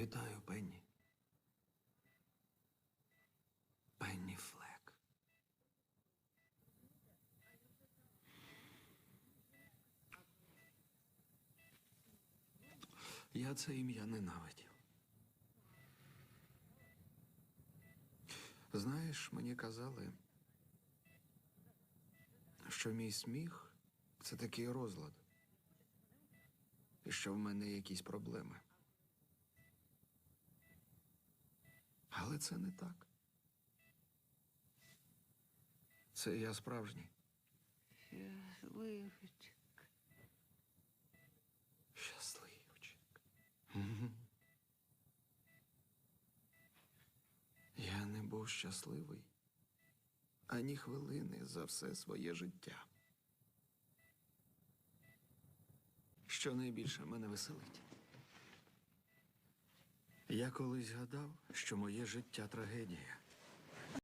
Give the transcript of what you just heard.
Вітаю, Пенні. Пенні Флек. Я це ім'я ненавидів. Знаєш, мені казали, що мій сміх це такий розлад, і що в мене якісь проблеми. Це не так. Це я справжній. Щасливчик. Щасливчик. Я не був щасливий ані хвилини за все своє життя. Що найбільше мене веселить? Я колись гадав, що моє життя трагедія.